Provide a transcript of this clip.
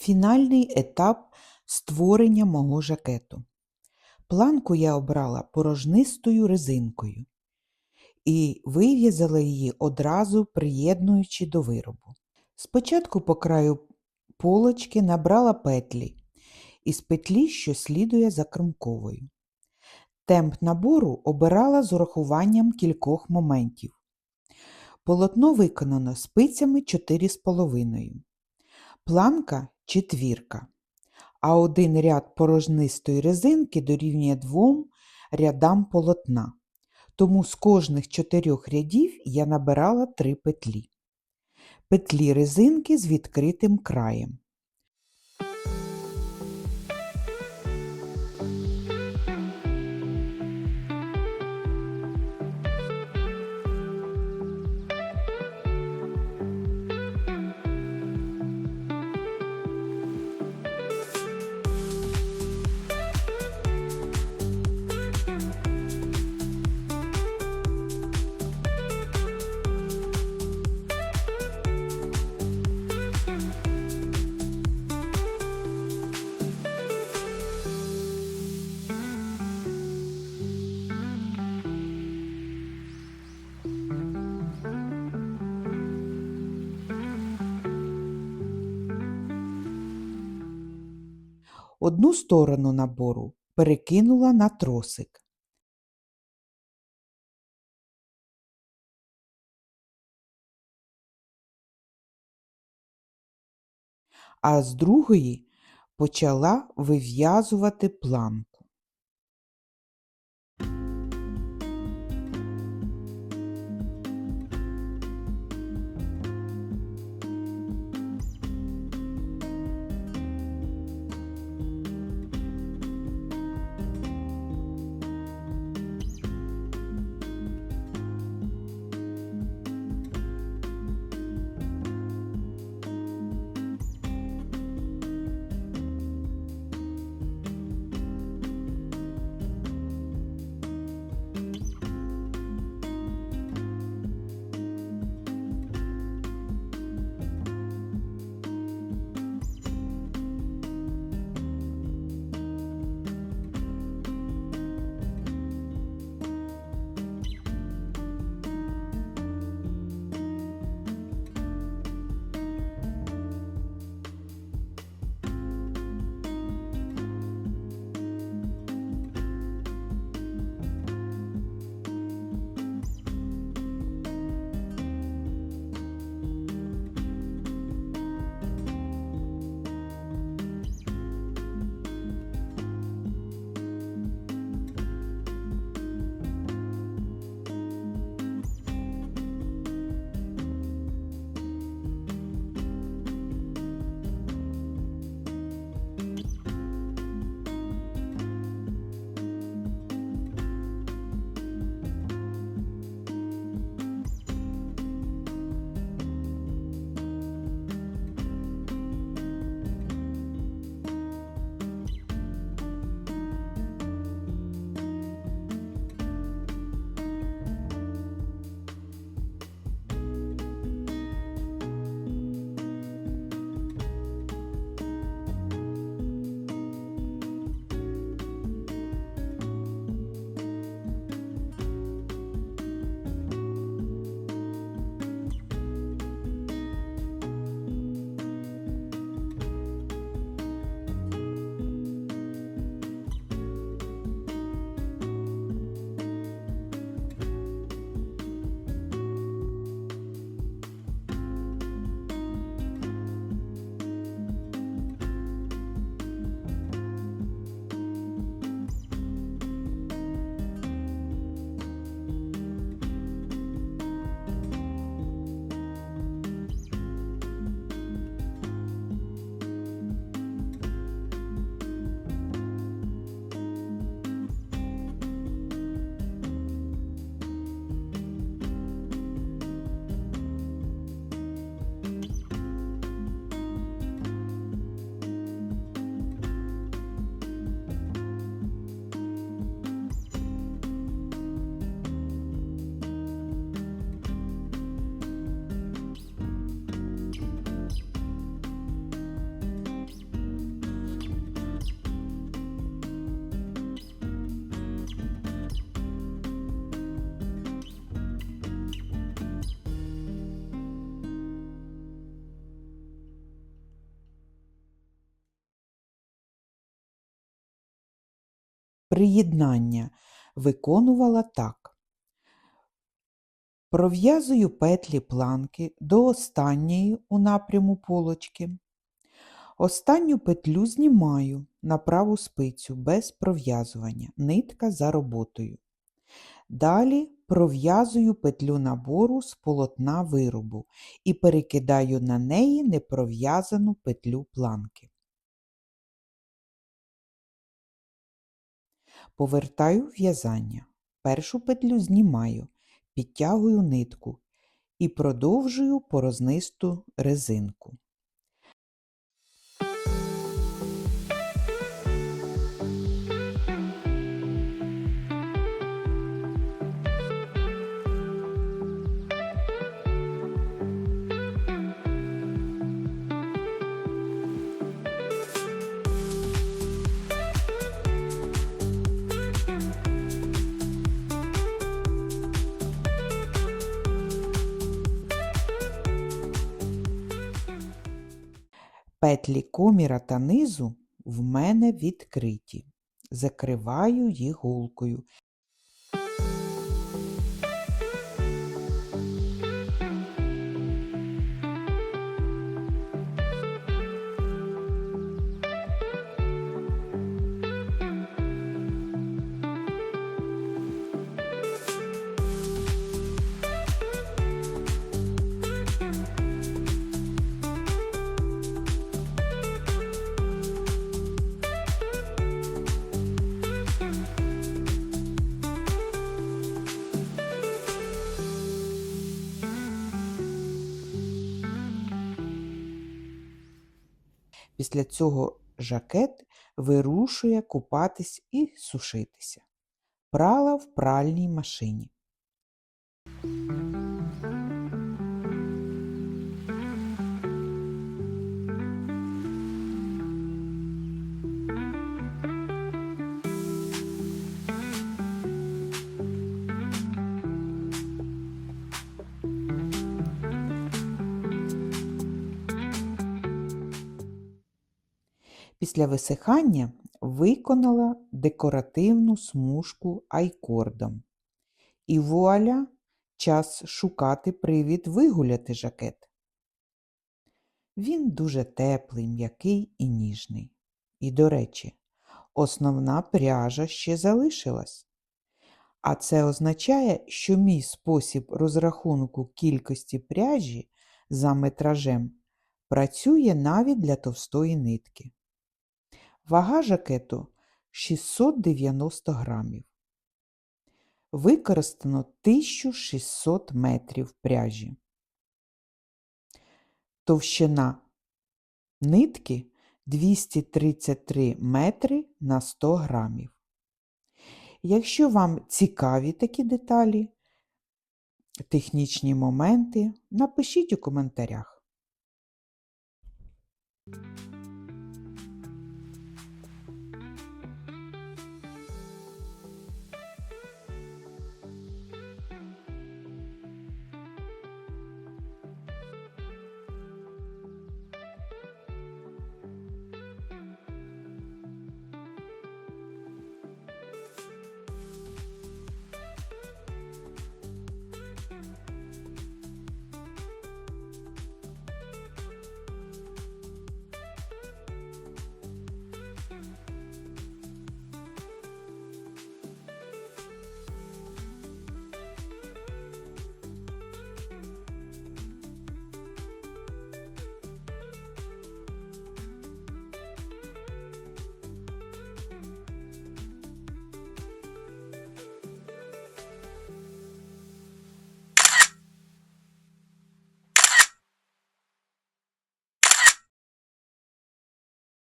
Фінальний етап створення мого жакету. Планку я обрала порожнистою резинкою і вив'язала її одразу приєднуючи до виробу. Спочатку по краю полочки набрала петлі із петлі, що слідує за кромковою. Темп набору обирала з урахуванням кількох моментів. Полотно виконано спицями 4,5, планка четвірка, а один ряд порожнистої резинки дорівнює двом рядам полотна. Тому з кожних чотирьох рядів я набирала три петлі. Петлі резинки з відкритим краєм. Одну сторону набору перекинула на тросик. А з другої почала вив'язувати планку. Приєднання виконувала так. Пров'язую петлі планки до останньої у напряму полочки. Останню петлю знімаю на праву спицю без пров'язування, нитка за роботою. Далі пров'язую петлю набору з полотна виробу і перекидаю на неї непров'язану петлю планки. Повертаю в'язання. Першу петлю знімаю, підтягую нитку і продовжую порознисту резинку. Петлі коміра та низу в мене відкриті. Закриваю їх голкою. Після цього жакет вирушує купатись і сушитися. Прала в пральній машині. Після висихання виконала декоративну смужку айкордом. І вуаля, час шукати привід вигуляти жакет. Він дуже теплий, м'який і ніжний. І, до речі, основна пряжа ще залишилась. А це означає, що мій спосіб розрахунку кількості пряжі за метражем працює навіть для товстої нитки. Вага жакету 690 грамів. Використано 1600 метрів пряжі. Товщина нитки 233 метри на 100 грамів. Якщо вам цікаві такі деталі, технічні моменти, напишіть у коментарях.